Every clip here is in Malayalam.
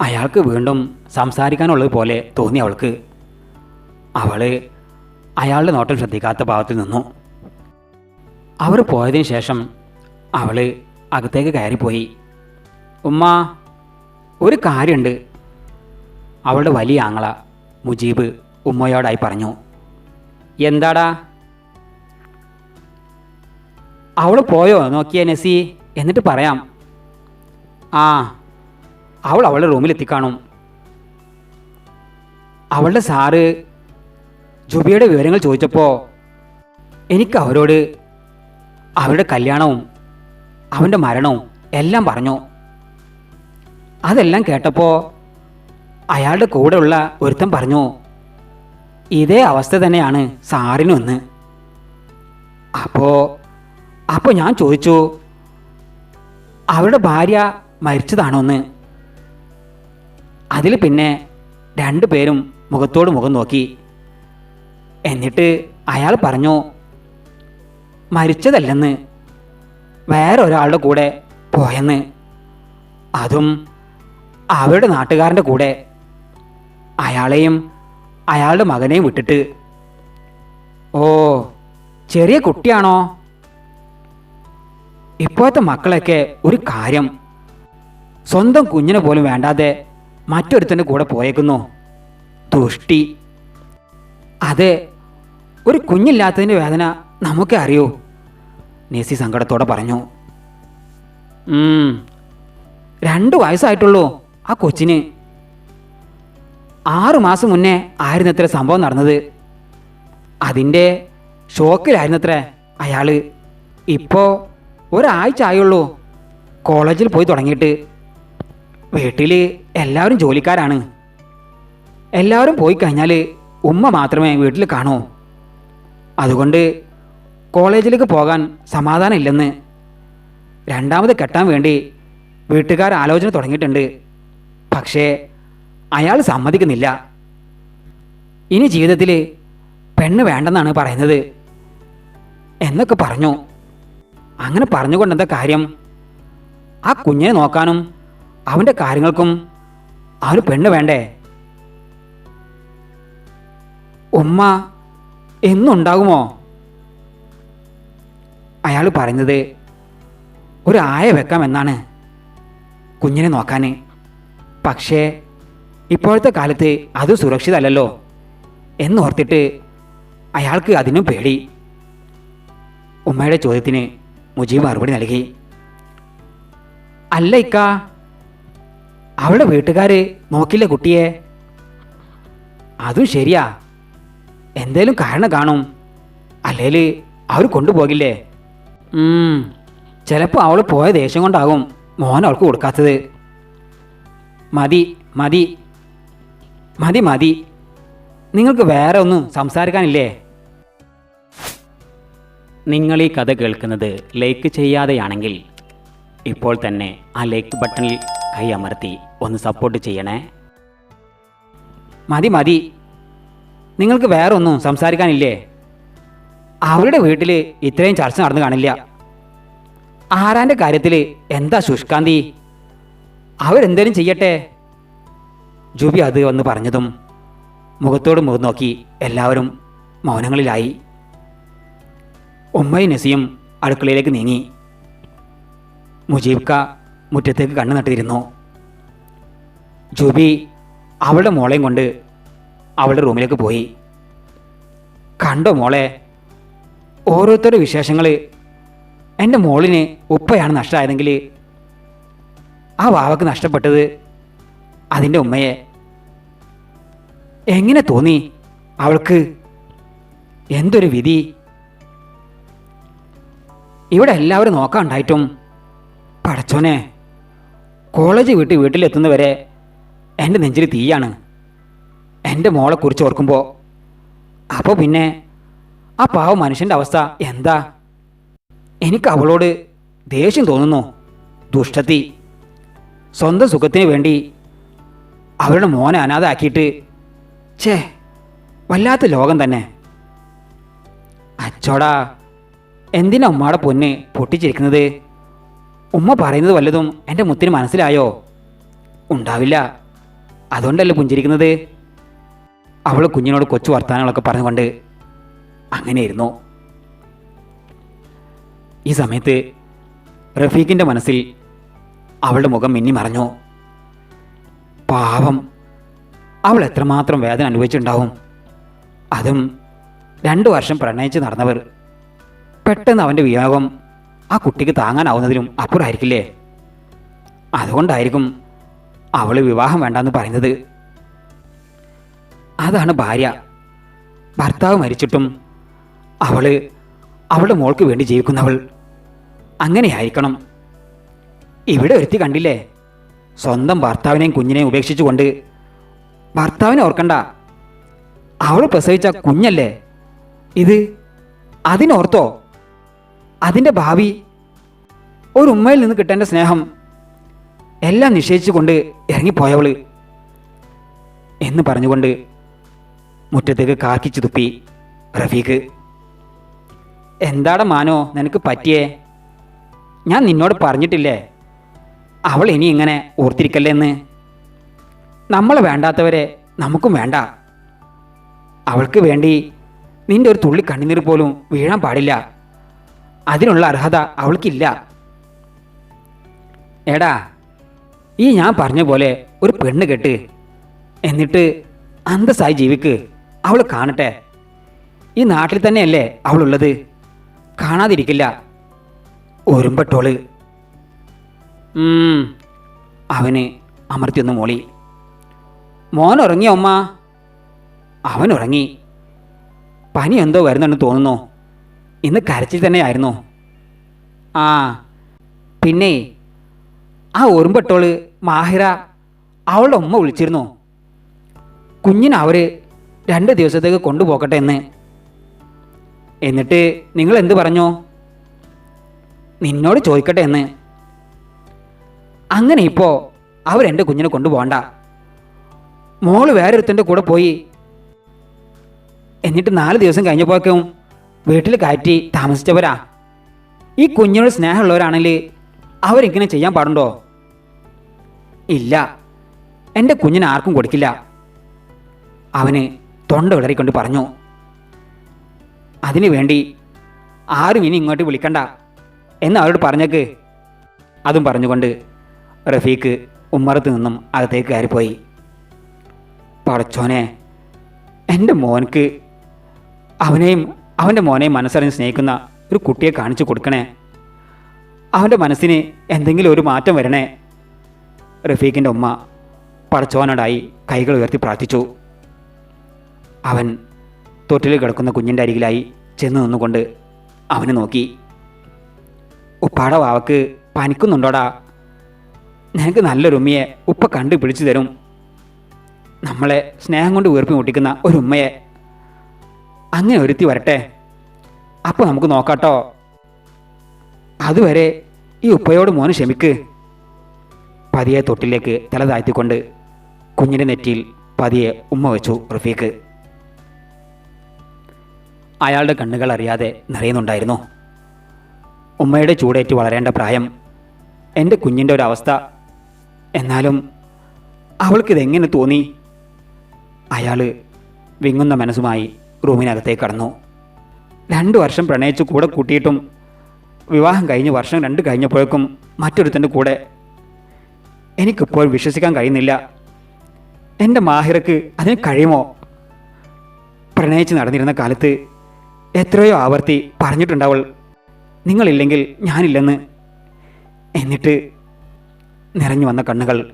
അയാൾക്ക് വീണ്ടും സംസാരിക്കാനുള്ളത് പോലെ തോന്നി അവൾക്ക്. അവൾ അയാളുടെ നോട്ടം ശ്രദ്ധിക്കാത്ത ഭാഗത്ത് നിന്നു. അവർ പോയതിന് ശേഷം അവൾ അകത്തേക്ക് കയറിപ്പോയി. ഉമ്മ ഒരു കാര്യമുണ്ട് അവളുടെ വലിയ ആങ്ങള മുജീബ് ഉമ്മയോടായി പറഞ്ഞു. എന്താടാ? അവൾ പോയോ? നോക്കിയ നസി. എന്നിട്ട് പറയാം. ആ അവൾ അവളുടെ റൂമിൽ എത്തിക്കാണും. അവളുടെ സാറ് ജുബിയുടെ വിവരങ്ങൾ ചോദിച്ചപ്പോൾ എനിക്ക് അവരോട് അവരുടെ കല്യാണവും അവന്റെ മരണവും എല്ലാം പറഞ്ഞു. അതെല്ലാം കേട്ടപ്പോൾ അയാളുടെ കൂടെയുള്ള ഒരുത്തൻ പറഞ്ഞു ഇതേ അവസ്ഥ തന്നെയാണ് സാറിനും ഒന്ന് അപ്പോൾ അപ്പോൾ ഞാൻ ചോദിച്ചു അവരുടെ ഭാര്യ മരിച്ചതാണോ എന്ന് അതിൽ പിന്നെ രണ്ടു പേരും മുഖത്തോട് മുഖം നോക്കി. എന്നിട്ട് അയാൾ പറഞ്ഞു മരിച്ചതല്ലെന്ന്. വേറെ ഒരാളുടെ കൂടെ പോയെന്ന്. അതും അവരുടെ നാട്ടുകാരന്റെ കൂടെ. അയാളെയും അയാളുടെ മകനെയും വിട്ടിട്ട്. ഓ ചെറിയ കുട്ടിയാണോ? ഇപ്പോഴത്തെ മക്കളൊക്കെ ഒരു കാര്യം. സ്വന്തം കുഞ്ഞിനെ പോലും വേണ്ടാതെ മറ്റൊരുത്തന്റെ കൂടെ പോയേക്കുന്നു. ദുഷ്ടി. അതെ ഒരു കുഞ്ഞില്ലാത്തതിന്റെ വേദന നമുക്കേ അറിയൂ നേസി സങ്കടത്തോടെ പറഞ്ഞു. രണ്ടു വയസ്സായിട്ടുള്ളൂ ആ കൊച്ചിന്. ആറു മാസം മുന്നേ ആയിരുന്നത്ര സംഭവം നടന്നത്. അതിന്റെ ഷോക്കിലായിരുന്നത്ര അയാൾ ഇപ്പോൾ ഒരാഴ്ച ആയുള്ളൂ കോളേജിൽ പോയി തുടങ്ങിയിട്ട്. വീട്ടിൽ എല്ലാവരും ജോലിക്കാരാണ്. എല്ലാവരും പോയി കഴിഞ്ഞാൽ ഉമ്മ മാത്രമേ വീട്ടിൽ കാണൂ. അതുകൊണ്ട് കോളേജിലേക്ക് പോകാൻ സമാധാനം ഇല്ലെന്ന് രണ്ടാമത് കെട്ടാൻ വേണ്ടി വീട്ടുകാർ ആലോചന തുടങ്ങിയിട്ടുണ്ട്. പക്ഷേ അയാൾ സമ്മതിക്കുന്നില്ല. ഇനി ജീവിതത്തിൽ പെണ്ണ് വേണ്ടെന്നാണ് പറയുന്നത്. എന്നൊക്കെ പറഞ്ഞു. അങ്ങനെ പറഞ്ഞുകൊണ്ടെന്താ കാര്യം? ആ കുഞ്ഞിനെ നോക്കാനും അവന്റെ കാര്യങ്ങൾക്കും അവന് പെണ്ണ് വേണ്ടേ? ഉമ്മ എന്നുണ്ടാകുമോ? അയാൾ പറഞ്ഞത് ഒരു ആയ വെക്കാമെന്നാണ് കുഞ്ഞിനെ നോക്കാൻ പക്ഷേ ഇപ്പോഴത്തെ കാലത്ത് അത് സുരക്ഷിതമല്ലല്ലോ എന്നോർത്തിട്ട് അയാൾക്ക് അതിനും പേടി. ഉമ്മയുടെ ചോദ്യത്തിന് മുജീബ് മറുപടി നൽകി. അല്ല ഇക്ക അവളുടെ വീട്ടുകാർ നോക്കില്ല കുട്ടിയെ? അതും ശരിയാ. എന്തേലും കാരണം കാണും. അല്ലേൽ അവർ കൊണ്ടുപോകില്ലേ? ചിലപ്പോൾ അവൾ പോയ ദേഷ്യം കൊണ്ടാകും മോൻ അവൾക്ക് കൊടുക്കാത്തത്. മതി മതി. മതി മതി. നിങ്ങൾക്ക് വേറെ ഒന്നും സംസാരിക്കാനില്ലേ? നിങ്ങൾ ഈ കഥ കേൾക്കുന്നത് ലൈക്ക് ചെയ്യാതെയാണെങ്കിൽ ഇപ്പോൾ തന്നെ ആ ലൈക്ക് ബട്ടണിൽ കൈ അമർത്തി ഒന്ന് സപ്പോർട്ട് ചെയ്യണേ. മതി മതി. നിങ്ങൾക്ക് വേറെ ഒന്നും സംസാരിക്കാനില്ലേ? അവരുടെ വീട്ടിൽ ഇത്രയും ചർച്ച നടന്നു കാണില്ല. ആരാന്റെ കാര്യത്തിൽ എന്താ ശുഷ്കാന്തി? അവരെന്തേലും ചെയ്യട്ടെ? ജുബി അത് വന്ന് പറഞ്ഞതും മുഖത്തോട് മുഖം നോക്കി എല്ലാവരും മൗനങ്ങളിലായി. ഉമ്മയും നസിയും അടുക്കളയിലേക്ക് നീങ്ങി. മുജീബ്ക മുറ്റത്തേക്ക് കണ്ണു നട്ടിരുന്നു. ജൂബി അവളുടെ മോളെയും കൊണ്ട് അവളുടെ റൂമിലേക്ക് പോയി. കണ്ടോ മോളെ ഓരോരുത്തരുടെ വിശേഷങ്ങൾ എന്റെ മോളിന് ഉപ്പയാണ് നഷ്ടമായതെങ്കിൽ ആ വാവക്ക് നഷ്ടപ്പെട്ടത് അതിന്റെ ഉമ്മയെ. എങ്ങനെ തോന്നി അവൾക്ക്? എന്തൊരു വിധി. ഇവിടെ എല്ലാവരും നോക്കാണ്ടായിട്ടും പടച്ചോനെ കോളേജ് വിട്ട് വീട്ടിലെത്തുന്നവരെ എന്റെ നെഞ്ചിൽ തീയാണ്. എന്റെ മോളെക്കുറിച്ച് ഓർക്കുമ്പോൾ അപ്പോൾ പിന്നെ ആ പാവ മനുഷ്യന്റെ അവസ്ഥ എന്താ? എനിക്ക് അവളോട് ദേഷ്യം തോന്നുന്നു ദുഷ്ടത്തി. സ്വന്തം സുഖത്തിന് വേണ്ടി അവരുടെ മോനെ അനാഥാക്കിയിട്ട് ഛേ വല്ലാത്ത ലോകം തന്നെ. അച്ചോടാ എന്തിനാ ഉമ്മാടെ പൊന്ന് പൊട്ടിച്ചിരിക്കുന്നത്? ഉമ്മ പറയുന്നത് വല്ലതും എന്റെ മുത്തിന് മനസ്സിലായോ? ഉണ്ടാവില്ല. അതുകൊണ്ടല്ലേ പുഞ്ചിരിക്കുന്നത്? അവൾ കുഞ്ഞിനോട് കൊച്ചു വർത്താനങ്ങളൊക്കെ പറഞ്ഞുകൊണ്ട് അങ്ങനെയായിരുന്നു ഈ സമയത്ത് റഫീഖിന്റെ മനസ്സിൽ അവളുടെ മുഖം മിന്നി മറഞ്ഞു. പാവം. അവൾ എത്രമാത്രം വേദന അനുഭവിച്ചിട്ടുണ്ടാവും? അതും രണ്ടു വർഷം പ്രണയിച്ച് നടന്നവർ പെട്ടെന്ന് അവന്റെ വിയോഗം ആ കുട്ടിക്ക് താങ്ങാനാവുന്നതിനും അപ്പുറമായിരിക്കില്ലേ അതുകൊണ്ടായിരിക്കും അവൾ വിവാഹം വേണ്ടെന്ന് പറയുന്നത്. അതാണ് ഭാര്യ. ഭർത്താവ് മരിച്ചിട്ടും അവൾ അവളുടെ മോൾക്ക് വേണ്ടി ജീവിക്കുന്നവൾ. അങ്ങനെയായിരിക്കണം. ഇവിടെ ഒരുത്തി കണ്ടില്ലേ? സ്വന്തം ഭർത്താവിനെയും കുഞ്ഞിനെയും ഉപേക്ഷിച്ചുകൊണ്ട്. ഭർത്താവിനെ ഓർക്കണ്ട. അവൾ പ്രസവിച്ച കുഞ്ഞല്ലേ? ഇത് അതിനോർത്തോ? അതിന്റെ ഭാവി ഒരു ഉമ്മയിൽ നിന്ന് കിട്ടേണ്ട സ്നേഹം എല്ലാം നിഷേധിച്ചുകൊണ്ട് ഇറങ്ങിപ്പോയവൾ എന്ന് പറഞ്ഞുകൊണ്ട് മുറ്റത്തേക്ക് കാക്കിച്ചു തുപ്പി റഫീഖ് എന്താടാ മാനോ നിനക്ക് പറ്റിയേ? ഞാൻ നിന്നോട് പറഞ്ഞിട്ടില്ലേ? അവൾ ഇനി ഇങ്ങനെ ഓർത്തിരിക്കല്ലേ എന്ന്? നമ്മൾ വേണ്ടാത്തവരെ നമുക്കും വേണ്ട. അവൾക്ക് വേണ്ടി നിന്റെ ഒരു തുള്ളി കണ്ണുനീർ പോലും വീഴാൻ പാടില്ല. അതിനുള്ള അർഹത അവൾക്കില്ല. എടാ ഈ ഞാൻ പറഞ്ഞ പോലെ ഒരു പെണ്ണ് കെട്ട് എന്നിട്ട് അന്തസ്സായി ജീവിക്ക്. അവൾ കാണട്ടെ. ഈ നാട്ടിൽ തന്നെയല്ലേ അവളുള്ളത്? കാണാതിരിക്കില്ല. ഒരുമ്പട്ടോൾ. അവന് അമർത്തിയൊന്ന് മോളി. മോൻ ഉറങ്ങിയോ അമ്മ? അവൻ ഉറങ്ങി. പനി എന്തോ വരുന്നുണ്ടെന്ന് തോന്നുന്നു. ഇന്ന് കരച്ചിൽ തന്നെയായിരുന്നോ. ആ പിന്നെ ആ ഓർമ്മപ്പെട്ടോൾ മാഹിറ അവളുടെ ഉമ്മ വിളിച്ചിരുന്നു. കുഞ്ഞിനെ അവർ രണ്ട് ദിവസത്തേക്ക് കൊണ്ടുപോകട്ടെ എന്ന്. എന്നിട്ട് നിങ്ങൾ എന്ത് പറഞ്ഞോ? നിന്നോട് ചോദിക്കട്ടെ എന്ന്. അങ്ങനെ ഇപ്പോൾ അവരെന്റെ കുഞ്ഞിനെ കൊണ്ടുപോകണ്ട. മോൾ വേറൊരുത്തന്റെ കൂടെ പോയി. എന്നിട്ട് നാല് ദിവസം കഴിഞ്ഞപ്പോഴേക്കും വീട്ടിൽ കയറ്റി താമസിച്ചവരാ. ഈ കുഞ്ഞിനോട് സ്നേഹമുള്ളവരാണെങ്കിൽ അവരിങ്ങനെ ചെയ്യാൻ പാടുണ്ടോ? ഇല്ല. എന്റെ കുഞ്ഞിന് ആർക്കും കൊടുക്കില്ല. അവന് തൊണ്ട വിളറിക്കൊണ്ട് പറഞ്ഞു. അതിനു വേണ്ടി ആരും ഇനി ഇങ്ങോട്ട് വിളിക്കണ്ട എന്ന് അവരോട് പറഞ്ഞേക്ക്. അതും പറഞ്ഞുകൊണ്ട് റഫീഖ് ഉമ്മറത്ത് നിന്നും അകത്തേക്ക് കയറിപ്പോയി. പടച്ചോനെ എന്റെ മോനക്ക് അവനെയും അവന്റെ മോനെ മനസ്സറിഞ്ഞ് സ്നേഹിക്കുന്ന ഒരു കുട്ടിയെ കാണിച്ചു കൊടുക്കണേ. അവന്റെ മനസ്സിന് എന്തെങ്കിലും ഒരു മാറ്റം വരണേ. റഫീഖിന്റെ ഉമ്മ പടച്ചോനോടായി കൈകൾ ഉയർത്തി പ്രാർത്ഥിച്ചു. അവൻ തൊട്ടിൽ കിടക്കുന്ന കുഞ്ഞിന്റെ അരികിലായി ചെന്ന് നിന്നുകൊണ്ട് അവനെ നോക്കി. ഉപ്പാടെ വാവക്ക് പനിക്കുന്നുണ്ടോടാ? നിനക്ക് നല്ലൊരു ഉമ്മയെ ഉപ്പ കണ്ടു പിടിച്ചു തരും. നമ്മളെ സ്നേഹം കൊണ്ട് ഉയർപ്പി മുട്ടിക്കുന്ന ഒരു ഉമ്മയെ അങ്ങനെ ഒരുത്തി വരട്ടെ. അപ്പോൾ നമുക്ക് നോക്കാട്ടോ. അതുവരെ ഈ ഉപ്പയോട് മോന് ക്ഷമിക്ക്. പതിയെ തൊട്ടിലേക്ക് തല താഴ്ത്തിക്കൊണ്ട് കുഞ്ഞിന്റെ നെറ്റിയിൽ പതിയെ ഉമ്മ വെച്ചു റഫീഖ്. അയാളുടെ കണ്ണുകൾ അറിയാതെ നിറയുന്നുണ്ടായിരുന്നു. ഉമ്മയുടെ ചൂടേറ്റ് വളരേണ്ട പ്രായം എന്റെ കുഞ്ഞിന്റെ ഒരവസ്ഥ എന്നാലും അവൾക്കിതെങ്ങനെ തോന്നി? അയാൾ വിങ്ങുന്ന മനസ്സുമായി റൂമിനകത്തേക്ക് കടന്നു. രണ്ട് വർഷം പ്രണയിച്ച് കൂടെ കൂട്ടിയിട്ടും വിവാഹം കഴിഞ്ഞ് വർഷം രണ്ട് കഴിഞ്ഞപ്പോഴേക്കും മറ്റൊരുത്തന്റെ കൂടെ എനിക്കിപ്പോൾ വിശ്വസിക്കാൻ കഴിയുന്നില്ല. എന്റെ മാഹിറക്ക് അതിന് കഴിയുമോ? പ്രണയിച്ച് നടന്നിരുന്ന കാലത്ത് എത്രയോ ആവർത്തി പറഞ്ഞിട്ടുണ്ടവൾ നിങ്ങളില്ലെങ്കിൽ ഞാനില്ലെന്ന് എന്നിട്ട് നിറഞ്ഞു വന്ന കണ്ണുകൾ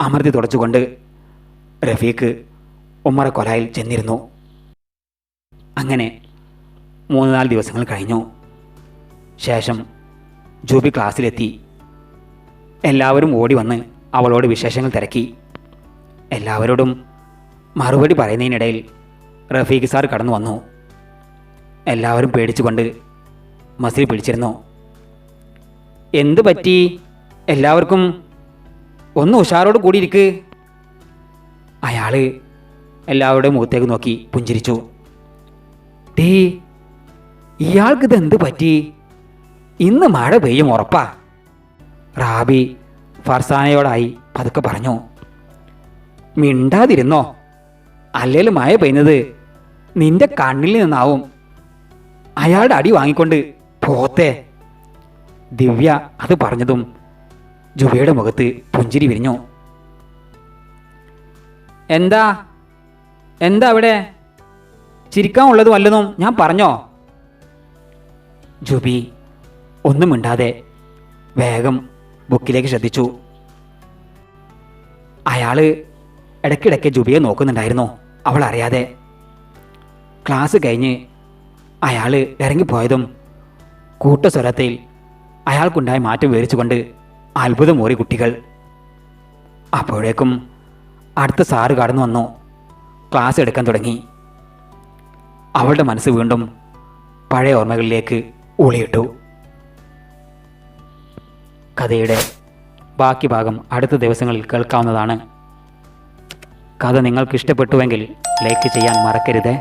അമർത്തി തുടച്ചുകൊണ്ട് റഫീഖ് ഉമ്മറക്കൊലായിൽ ചെന്നിരുന്നു. അങ്ങനെ മൂന്ന് നാല് ദിവസങ്ങൾ കഴിഞ്ഞു. ശേഷം ജൂബി ക്ലാസ്സിലെത്തി. എല്ലാവരും ഓടി വന്ന് അവളോട് വിശേഷങ്ങൾ തിരക്കി. എല്ലാവരോടും മറുപടി പറയുന്നതിനിടയിൽ റഫീഖ് സാർ കടന്നു വന്നു. എല്ലാവരും പേടിച്ചുകൊണ്ട് മസിൽ പിടിച്ചിരുന്നു. എന്ത് പറ്റി? എല്ലാവർക്കും ഒന്ന് ഉഷാറോട് കൂടിയിരിക്ക്. അയാൾ എല്ലാവരുടെയും മുഖത്തേക്ക് നോക്കി പുഞ്ചിരിച്ചു. ടീ ഇയാൾക്കിത് എന്ത് പറ്റി? ഇന്ന് മഴ പെയ്യും ഉറപ്പാ. റാബി ഫർസാനയോടായി പതുക്കെ പറഞ്ഞു മിണ്ടാതിരുന്നോ? അല്ലേലും മഴ പെയ്യുന്നത് നിന്റെ കണ്ണിൽ നിന്നാവും. അയാളുടെ അടി വാങ്ങിക്കൊണ്ട് പോത്തെ. ദിവ്യ അത് പറഞ്ഞതും ജുബയുടെ മുഖത്ത് പുഞ്ചിരി വിരിഞ്ഞു. എന്താ? എന്താ അവിടെ? ചിരിക്കാനുള്ളത് വല്ലതും ഞാൻ പറഞ്ഞോ? ജുബി ഒന്നും മിണ്ടാതെ വേഗം ബുക്കിലേക്ക് ശ്രദ്ധിച്ചു. അയാൾ ഇടയ്ക്കിടയ്ക്ക് ജുബിയെ നോക്കുന്നുണ്ടായിരുന്നു. അവൾ അറിയാതെ. ക്ലാസ് കഴിഞ്ഞ് അയാൾ ഇറങ്ങിപ്പോയതും കൂട്ടസ്വരത്തിൽ അയാൾക്കുണ്ടായ മാറ്റം വിവരിച്ചുകൊണ്ട് അത്ഭുതമോറി കുട്ടികൾ. അപ്പോഴേക്കും അടുത്ത സാറ് കടന്നു വന്നു. ക്ലാസ് എടുക്കാൻ തുടങ്ങി. അവളുടെ മനസ്സ് വീണ്ടും പഴയ ഓർമ്മകളിലേക്ക് ഊളിയിട്ടു കഥയുടെ ബാക്കി ഭാഗം അടുത്ത ദിവസങ്ങളിൽ കേൾക്കാവുന്നതാണ്. കഥ നിങ്ങൾക്ക് ഇഷ്ടപ്പെട്ടുവെങ്കിൽ ലൈക്ക് ചെയ്യാൻ മറക്കരുതേ.